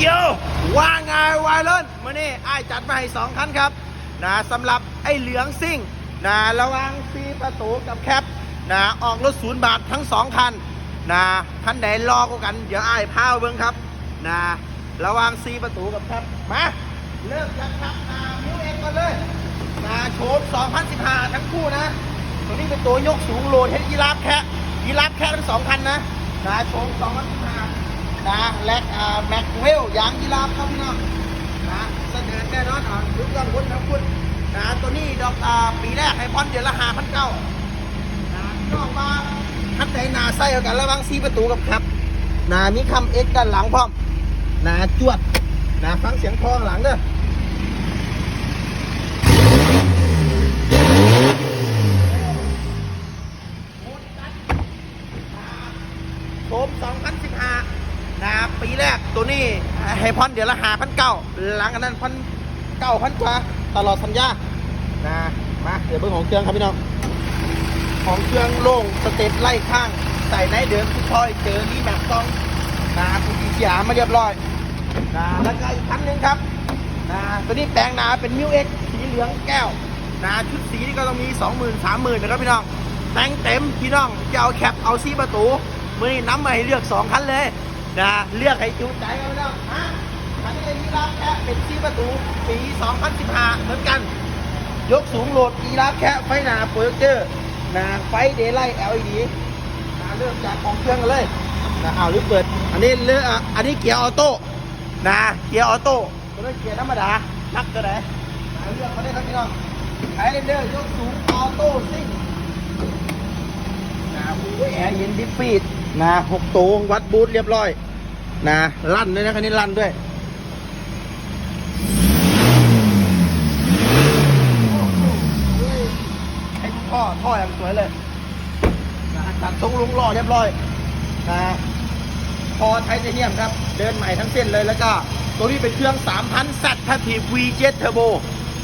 โยว่าไงวายรุ่นมื่อนี้ไอ้จัดมาให้สองคันครับนะสำหรับไอ้เหลืองซิ่งนะระวังซีประตูกับแคปนะออกรถศูนย์บาททั้งสองคันนะคันไหนรอก,กัน เดี๋ยวไอ้ายพาเบิ้งครับนะระวังซีประตูกับแคปมาเริ่มจากครับนามิวเองก่อนเลยนะโฉม2015 ทั้งคู่นะ ตัวนี้เป็นตัวยกสูงโลดให้ยีราฟแค่ยีราฟแค่ทั้งสองคันนะนะโฉม2015 นะและแม็กเวลยางยีราฟครับพี่น้องนะเสนอแน่นอนอะทุกอย่างวุ้นทั้งคุณนะตัวนี้ดอกปีแรกให้พอนเดือนละห้าพันเก้านะพี่น้องมาคันใดนาไส้กันระวังซีประตูกับครับนะมีคำเอ็กด้านหลังพร้อมนะจวดนะฟังเสียงคลองหลังเด้อโฉม2015นะ ปีแรกตัวนี้ให้พอนเดือนละหาพันเก้าหลังอันนั้นพันเก้าพันกว่าตลอดสัญญานะมาเดี๋ยวเบิ่งของเครื่องครับพี่น้องของเครื่องโล่งสเต็ปไล่ข้างใส่ในเดิมทุกทอยเจอนี่แบบต้องนะคุณอีเสียมาเรียบร้อยนะแล้วก็อีกคันหนึ่งครับนะตัวนี้แปลงนาเป็นมิวเอ็กสีเหลืองแก้วนะชุดสีนี่ก็ต้องมี20,000 30,000นะครับพี่น้องแต่งเต็มพี่น้องจะเอาแคปเอาซีประตูมือนี้น้ำมาให้เลือก2คันเลย นะเลือกให้จูใจกันพี่น้องฮะคันนี้มีราแค่เป็นซีประตูปี 2015 เหมือนกัน ยกสูงโหลดอีราแค่ไฟหนาโปรเจคเตอร์นะไฟเดย์ไลท์ LED นะเริ่มจากของเครื่องกันเลยนะเอาหรือเปิด อันนี้เลือกอันนี้เกียร์ออโต้นะเกียร์ออโต้ตัวนี้นเกียร์ธรรมดานักตัวไหนเลือกมาได้ครับพี่น้องไฮเรนเดอร์ยกสูงออโต้ซิ่งนะหูแอร์เย็นดิฟฟีด นะหกตัววัดบูทเรียบร้อย นะลั่นด้วยนะคันนี้ลั่นด้วยให้ท่อท่ออย่างสวยเลยนะตัดทรงลุงล่อเรียบร้อยนะพอไทเทเนียมครับ เดินใหม่ทั้งเส้นเลยแล้วก็ ตัวนี้เป็นเครื่อง 3,000 สัตแพที VJ Turbo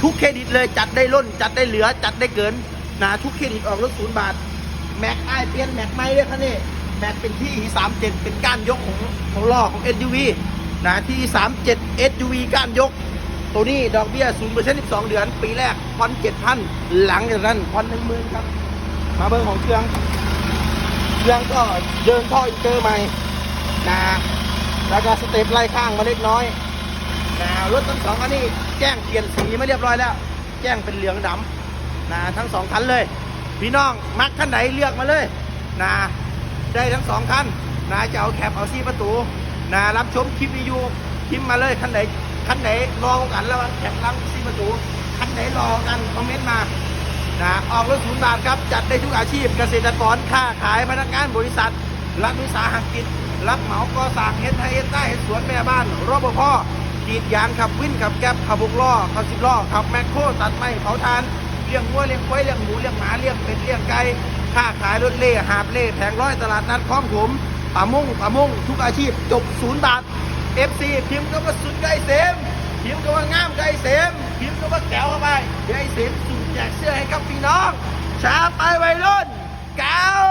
ทุกเครดิตเลยจัดได้ล้น จัดได้เหลือจัดได้เกินนะทุกเครดิตออกรถศูนย์บาท แม็กไอเปลี่ยนแม็กไม่ด้วยครับนี่ แม็กเป็นที่37 เป็นก้านยกของของล้อของ SUV นะที่37 SUV ก้านยก ตัวนี้ดอกเบี้ย0%เปอร์เซ็นต์12 เดือน ปีแรกผ่อน7,000 หลังจากนั้นผ่อน10,000ครับ มาเบอร์ของเครื่อง เครื่องก็เดินท่ออินเตอร์ใหม่นะแล้วก็สเต็ปไล่ข้างมาเล็กน้อยนะรถทั้งสองคันนี้แจ้งเปลี่ยนสีมาเรียบร้อยแล้ว แจ้งเป็นเหลืองดำนะทั้งสองคันเลย พี่น้องมักคันไหนเลือกมาเลยนะ ได้ทั้งสองคันนะจะเอาแคปเอาซีประตูนะรับชมคลิปวิดีโอพิมพ์มาเลยคันไหนคันไหนรอกันระหว่างแคปรับซีประตูคันไหนรอกันคอมเมนต์มานะออกรถศูนย์บาทครับจัดได้ทุกอาชีพเกษตรกรค้าขายพนักงานบริษัทรัฐวิสาหกิจรับเหมาก่อสร้างเฮ็ดไทยเฮ็ดใต้เฮ็ดสวนแม่บ้านรปภกรีดยางขับวิ่นขับแก๊บขับบุกล้อขับสิบล้อขับแมคโครตัดไม้เผาทานเลี้ยงวัวเลี้ยงควายเลี้ยงหมูเลี้ยงหมาเลี้ยงเป็ดเลี้ยงไก่ ค้าขายรถเล่หาบเล่แผงร้อยตลาดนัดคลองผมป่ามงป่ามงทุกอาชีพจบศูนย์บาท FC พิมพ์ก็ว่าสุดไก่เสมพิมพ์ก็ว่างามไก่เสมพิมพ์ก็ว่าแก้วเข้าไปใกล้เสมสุ่มแจกเสื้อให้กับพี่น้องช้าไปวัยรุ่นแก้ว